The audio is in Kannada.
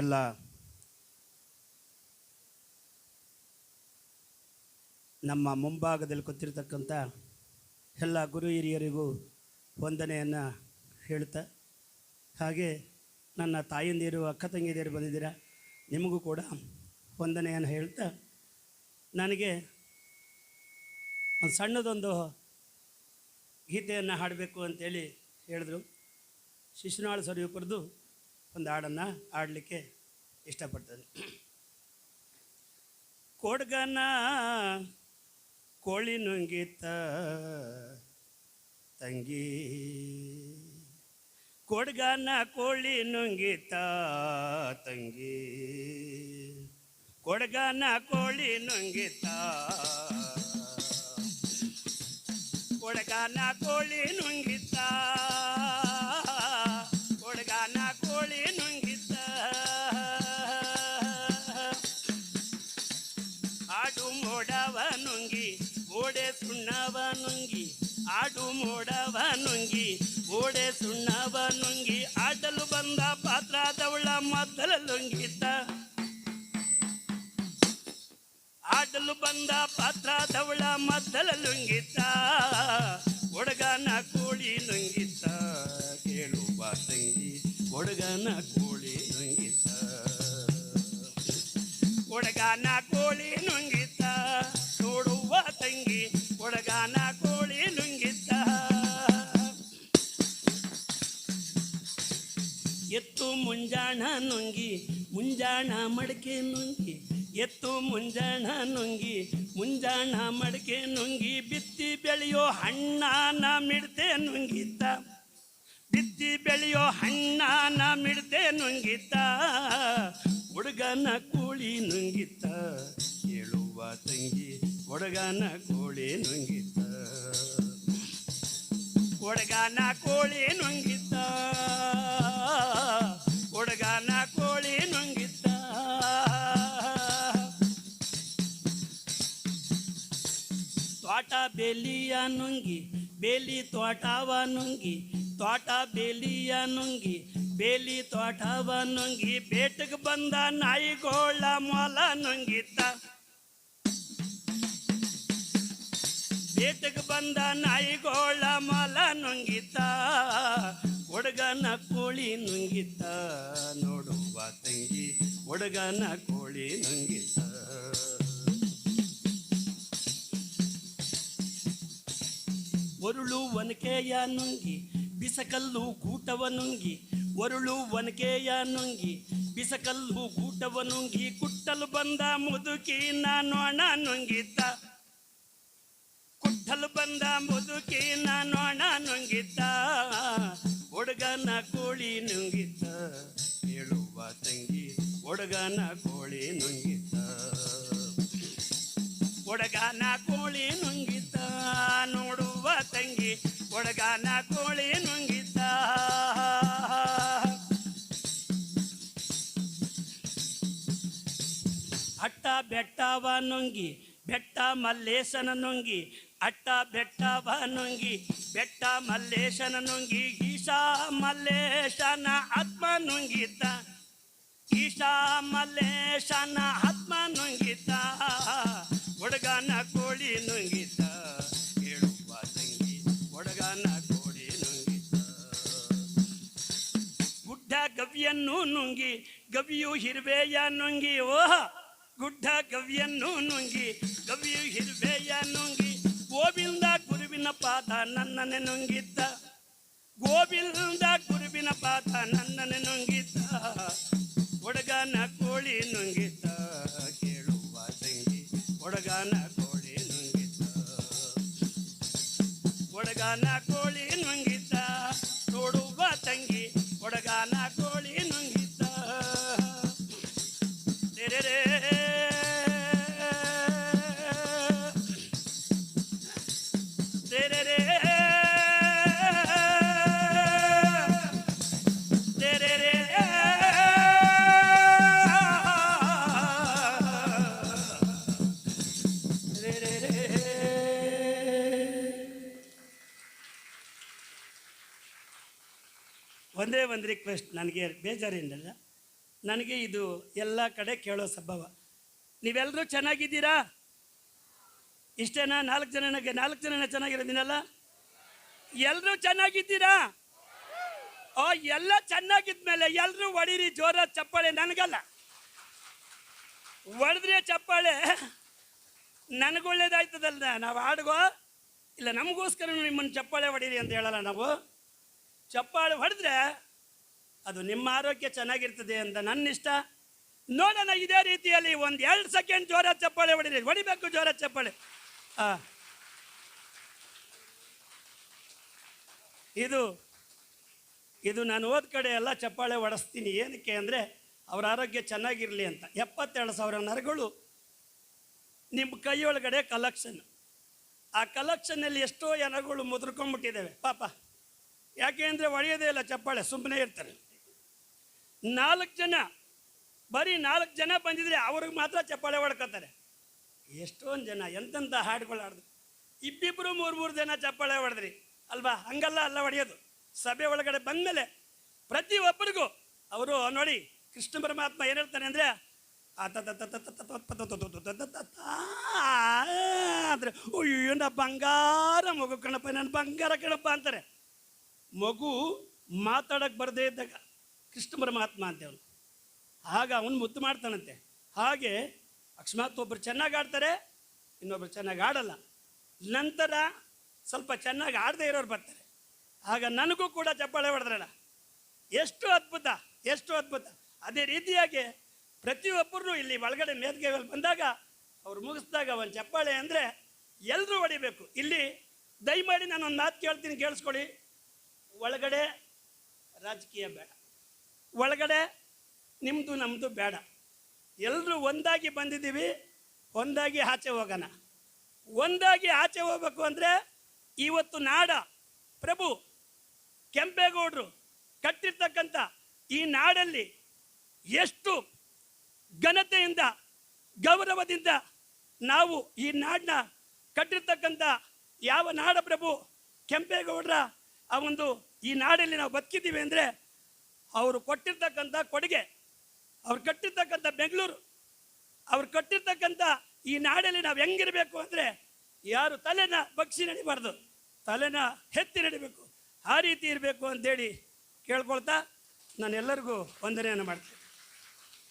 ಎಲ್ಲ ನಮ್ಮ ಮುಂಭಾಗದಲ್ಲಿ ಕೂತಿರ್ತಕ್ಕಂಥ ಎಲ್ಲ ಗುರು ಹಿರಿಯರಿಗೂ ವಂದನೆಯನ್ನು ಹೇಳ್ತಾ, ಹಾಗೆ ನನ್ನ ತಾಯಂದಿರು, ಅಕ್ಕ ತಂಗಿಯರು ಬಂದಿದ್ದೀರಾ, ನಿಮಗೂ ಕೂಡ ವಂದನೆಯನ್ನು ಹೇಳ್ತಾ, ನನಗೆ ಒಂದು ಸಣ್ಣದೊಂದು ಗೀತೆಯನ್ನು ಹಾಡಬೇಕು ಅಂತೇಳಿ ಹೇಳಿದ್ರು. ಶಿಶುನಾಳ ಸ್ವರೂಪರದು ಒಂದು ಹಾಡನ್ನು ಆಡಲಿಕ್ಕೆ ಇಷ್ಟಪಡ್ತೇನೆ. ಕೊಡ್ಗನ ಕೋಳಿ ನುಂಗಿತ ತಂಗಿ, ಕೊಡ್ಗನ ಕೋಳಿ ನುಂಗಿತ ತಂಗಿ, ಕೊಡ್ಗನ ಕೋಳಿ ನುಂಗಿತ, ಕೊಡ್ಗನ ಕೋಳಿ ನುಂಗಿತ ಆಡು ಮೋಡವ ನುಂಗಿ ಓಡೆ ಸುಣ್ಣವ ನುಂಗಿ ಆಟಲು ಬಂದ ಪಾತ್ರದವಳ ಮದ್ದಲ ಲುಂಗಿತ ಆಟಲು ಬಂದ ಪಾತ್ರದವಳ ಮದ್ದಲ ಲುಂಗಿತ ಹುಡುಗನ ಕೋಳಿ ನುಂಗಿತ ಕೇಳುವ ತಂಗಿ ಹುಡುಗನ ಕೋಳಿ ನುಂಗಿತ ಹುಡುಗನ ಕೋಳಿ ನುಂಗಿತ ಮುಂಜಾಣ ನುಂಗಿ, ಮುಂಜಾಣ ಮಡಕೆ ನುಂಗಿ, ಎತ್ತು ಮುಂಜಾಣ ನುಂಗಿ, ಮುಂಜಾಣ ಮಡಕೆ ನುಂಗಿ, ಬಿತ್ತಿ ಬೆಳೆಯೋ ಹಣ್ಣಾನ ಮಿಡತೆ ನುಂಗಿತ ಬಿತ್ತಿ ಬೆಳೆಯೋ ಹಣ್ಣಾನ ಮಿಡತೆ ನುಂಗಿತ ಹುಡುಗನ ಕೋಳಿ ನುಂಗಿತ್ತ. ಹೇಳುವ ತಂಗಿ ಹುಡುಗನ ಕೋಳಿ ನುಂಗಿತ ಹುಡುಗನ ಕೋಳಿ ನುಂಗಿತ ಬೇಲಿಯ ನುಂಗಿ, ಬೇಲಿ ತೋಟವ ನುಂಗಿ, ತೋಟ ಬೇಲಿಯ ನುಂಗಿ, ಬೇಲಿ ತೋಟವ ನುಂಗಿ ಬೇಟಕ್ಕೆ ಬಂದ ನಾಯಿಗೋಳ ಮೊಲ ನುಂಗಿತ ಬೇಟಕ್ಕೆ ಬಂದ ನಾಯಿಗೋಳ ಮೊಲ ನುಂಗಿತ ಹುಡುಗನ ಕೋಳಿ ನುಂಗಿತ ನೋಡುವ ತಂಗಿ ಹುಡುಗನ ಕೋಳಿ ನುಂಗಿತ ಒರುಳು ಒನಕೆಯ ನುಂಗಿ, ಬಿಸಕಲ್ಲು ಕೂಟವ ನುಂಗಿ ಒರುಳು ಒನಕೆಯ ನುಂಗಿ, ಬಿಸಕಲ್ಲು ಕೂಟವ ನುಂಗಿ, ಕುಟ್ಟಲು ಬಂದ ಮುದುಕಿ ನಾನು ಅಣ ನುಂಗಿದ್ದ ಕುಟ್ಟಲು ಬಂದ ಮುದುಕಿ ನಾನು ಅಣ ನುಂಗಿದ್ದ ಹುಡುಗನ ಕೋಳಿ ನುಂಗಿದ್ದ ಹೇಳುವ ತಂಗಿ ಹುಡುಗನ ಕೋಳಿ ನುಂಗಿದ್ದ ಹುಡುಗನ ಕೋಳಿ ತಂಗಿ ಹುಡುಗನ ಕೋಳಿ ನುಂಗಿದ್ದ. ಅಟ್ಟ ಬೆಟ್ಟವ ನುಂಗಿ, ಬೆಟ್ಟ ಮಲ್ಲೇಶನ ನುಂಗಿ, ಅಟ್ಟ ಬೆಟ್ಟವ ನುಂಗಿ, ಬೆಟ್ಟ ಮಲ್ಲೇಶನ ನುಂಗಿ, ಈಶಾ ಮಲ್ಲೇಶನ ಆತ್ಮ ನುಂಗಿದ್ದ. ಈಶಾ ಮಲ್ಲೇಶನ ಆತ್ಮ ನುಂಗಿತ ಹುಡುಗನ ಕೋಳಿ ನುಂಗಿತ ಗವಿಯನ್ನು ನುಂಗಿ, ಗವಿಯು ಹಿರುವೆಯ ನುಂಗಿ, ಓಹ! ಗುಡ್ಡ ಗವಿಯನ್ನು ನುಂಗಿ, ಗವಿಯು ಹಿರುವೆಯ ನುಂಗಿ, ಗೋವಿಂದ ಗುರುವಿನ ಪಾದ ನನ್ನನೆ ನುಂಗಿದ್ದ. ಗೋವಿಂದ ಗುರುವಿನ ಪಾದ ನನ್ನನೆ ನುಂಗಿದ್ದ. ಒಡಗನ ಕೋಳಿ ನುಂಗಿದ್ದ, ಕೇಳುವ ತಂಗಿ ಹುಡುಗನ ಕೋಳಿ ನುಂಗಿದ್ದ. ಒಡಗನ ಕೋಳಿ ಒಂದೇ ಒಂದು ರಿಕ್ವೆಸ್ಟ್ ನನಗೆ ಬೇಜಾರಿಂದಲ್ಲ. ನನಗೆ ಇದು ಎಲ್ಲ ಕಡೆ ಕೇಳೋ ಸಂಭವ. ನೀವೆಲ್ಲರೂ ಚೆನ್ನಾಗಿದ್ದೀರಾ? ಇಷ್ಟೇನಾ? ನಾಲ್ಕು ಜನ ನಾಲ್ಕು ಜನ ಚೆನ್ನಾಗಿರೋದಿನಲ್ಲ? ಎಲ್ಲರೂ ಚೆನ್ನಾಗಿದ್ದೀರಾ? ಆ ಎಲ್ಲ ಚೆನ್ನಾಗಿದ್ಮೇಲೆ ಎಲ್ಲರೂ ಹೊಡೀರಿ ಜೋರ ಚಪ್ಪಾಳೆ, ನನಗಲ್ಲ. ಹೊಡೆದ್ರೆ ಚಪ್ಪಾಳೆ. ನನಗೊಳ್ಳೇದಾಯ್ತದಲ್ಲ ನಾವು ಆಡ್ಗೋ ಇಲ್ಲ, ನಮಗೋಸ್ಕರ ನಿಮ್ಮನ್ನು ಚಪ್ಪಾಳೆ ಹೊಡೀರಿ ಅಂತ ಹೇಳಲ್ಲ ನಾವು? ಚಪ್ಪಾಳೆ ಹೊಡೆದ್ರೆ ಅದು ನಿಮ್ಮ ಆರೋಗ್ಯ ಚೆನ್ನಾಗಿರ್ತದೆ ಅಂತ ನನ್ನ ಇಷ್ಟ ನೋಡೋಣ, ಇದೇ ರೀತಿಯಲ್ಲಿ ಒಂದು ಎರಡು ಸೆಕೆಂಡ್ ಜೋರ ಚಪ್ಪಾಳೆ ಹೊಡೀರಿ. ಹೊಡಿಬೇಕು ಜೋರ ಚಪ್ಪಾಳೆ. ಆ. ಇದು ಇದು ನಾನು ಹೋದ ಕಡೆ ಎಲ್ಲ ಚಪ್ಪಾಳೆ ಹೊಡೆಸ್ತೀನಿ. ಏನಕ್ಕೆ ಅಂದರೆ ಅವರ ಆರೋಗ್ಯ ಚೆನ್ನಾಗಿರಲಿ ಅಂತ. ಎಪ್ಪತ್ತೆರಡು ಸಾವಿರ ನರಗಳು ನಿಮ್ಮ ಕೈಯೊಳಗಡೆ ಕಲೆಕ್ಷನ್ ಆ ಕಲೆಕ್ಷನ್ನಲ್ಲಿ ಎಷ್ಟೋ ಜನಗಳು ಮುದ್ರಕೊಂಡ್ಬಿಟ್ಟಿದ್ದೇವೆ ಪಾಪ ಯಾಕೆ ಅಂದರೆ ಒಡೆಯೋದೇ ಇಲ್ಲ ಚಪ್ಪಾಳೆ ಸುಮ್ಮನೆ ಇರ್ತಾರೆ ನಾಲ್ಕು ಜನ ಬರೀ ನಾಲ್ಕು ಜನ ಬಂದಿದ್ರೆ ಅವ್ರಿಗೆ ಮಾತ್ರ ಚಪ್ಪಾಳೆ ಹೊಡ್ಕೋತಾರೆ ಎಷ್ಟೊಂದು ಜನ ಎಂತೆಂಥ ಹಾಡುಗಳು ಆಡಿದ್ರು ಇಬ್ಬಿಬ್ಬರು ಮೂರು ಮೂರು ಜನ ಚಪ್ಪಾಳೆ ಹೊಡೆದ್ರಿ ಅಲ್ವಾ ಹಂಗಲ್ಲ ಅಲ್ಲ ಹೊಡೆಯೋದು ಸಭೆ ಒಳಗಡೆ ಬಂದಮೇಲೆ ಪ್ರತಿ ಒಬ್ಬರಿಗೂ ಅವರು ನೋಡಿ ಕೃಷ್ಣ ಪರಮಾತ್ಮ ಏನು ಹೇಳ್ತಾನೆ ಅಂದ್ರೆ ಅಯ್ಯೋ ನಾ ಬಂಗಾರ ಮಗು ಕಣಪ್ಪ ನನ್ನ ಬಂಗಾರ ಕಣಪ್ಪ ಅಂತಾರೆ. ಮಗು ಮಾತಾಡಕ್ಕೆ ಬರದೇ ಇದ್ದಾಗ ಕೃಷ್ಣ ಪರಮಾತ್ಮ ಅಂತೇವನು. ಆಗ ಅವನು ಮುದ್ದು ಮಾಡ್ತಾನಂತೆ. ಹಾಗೆ ಅಕಸ್ಮಾತ್ ಒಬ್ಬರು ಚೆನ್ನಾಗಿ ಆಡ್ತಾರೆ, ಇನ್ನೊಬ್ರು ಚೆನ್ನಾಗಿ ಆಡಲ್ಲ. ನಂತರ ಸ್ವಲ್ಪ ಚೆನ್ನಾಗಿ ಆಡದೇ ಇರೋರು ಬರ್ತಾರೆ. ಆಗ ನನಗೂ ಕೂಡ ಚಪ್ಪಾಳೆ ಹೊಡೆದ್ರಲ್ಲ. ಎಷ್ಟು ಅದ್ಭುತ ಎಷ್ಟು ಅದ್ಭುತ. ಅದೇ ರೀತಿಯಾಗಿ ಪ್ರತಿಯೊಬ್ಬರು ಇಲ್ಲಿ ಒಳಗಡೆ ಮೇದ್ಗೆಗಳು ಬಂದಾಗ ಅವ್ರು ಮುಗಿಸಿದಾಗ ಒಂದು ಚಪ್ಪಾಳೆ ಅಂದರೆ ಎಲ್ಲರೂ ಹೊಡಿಬೇಕು. ಇಲ್ಲಿ ದಯಮಾಡಿ ನಾನು ಒಂದು ಮಾತು ಕೇಳ್ತೀನಿ, ಕೇಳಿಸ್ಕೊಳ್ಳಿ. ಒಳಗಡೆ ರಾಜಕೀಯ ಬೇಡ. ಒಳಗಡೆ ನಿಮ್ಮದು ನಮ್ಮದು ಬೇಡ. ಎಲ್ಲರೂ ಒಂದಾಗಿ ಬಂದಿದ್ದೀವಿ, ಒಂದಾಗಿ ಆಚೆ ಹೋಗೋಣ. ಒಂದಾಗಿ ಆಚೆ ಹೋಗ್ಬೇಕು ಅಂದರೆ ಇವತ್ತು ನಾಡ, ಪ್ರಭು ಕೆಂಪೇಗೌಡರು ಕಟ್ಟಿರ್ತಕ್ಕಂಥ ಈ ನಾಡಲ್ಲಿ ಎಷ್ಟು ಘನತೆಯಿಂದ, ಗೌರವದಿಂದ ನಾವು ಈ ನಾಡನ್ನ ಕಟ್ಟಿರ್ತಕ್ಕಂಥ ಯಾವ ನಾಡಪ್ರಭು ಕೆಂಪೇಗೌಡರ, ಆ ಒಂದು ಈ ನಾಡಲ್ಲಿ ನಾವು ಬದುಕಿದ್ದೀವಿ ಅಂದರೆ ಅವರು ಕೊಟ್ಟಿರ್ತಕ್ಕಂಥ ಕೊಡುಗೆ, ಅವ್ರು ಕಟ್ಟಿರ್ತಕ್ಕಂಥ ಬೆಂಗಳೂರು, ಅವ್ರು ಕಟ್ಟಿರ್ತಕ್ಕಂಥ ಈ ನಾಡಲ್ಲಿ ನಾವು ಹೆಂಗಿರಬೇಕು ಅಂದರೆ ಯಾರು ತಲೆನ ಬಗ್ಸಿ ನಡಿಬಾರ್ದು, ತಲೆನ ಹೆತ್ತಿ ನಡಿಬೇಕು, ಆ ರೀತಿ ಇರಬೇಕು ಅಂತೇಳಿ ಕೇಳ್ಕೊಳ್ತಾ ನಾನೆಲ್ಲರಿಗೂ ವಂದನೆಯನ್ನು ಮಾಡ್ತೀನಿ.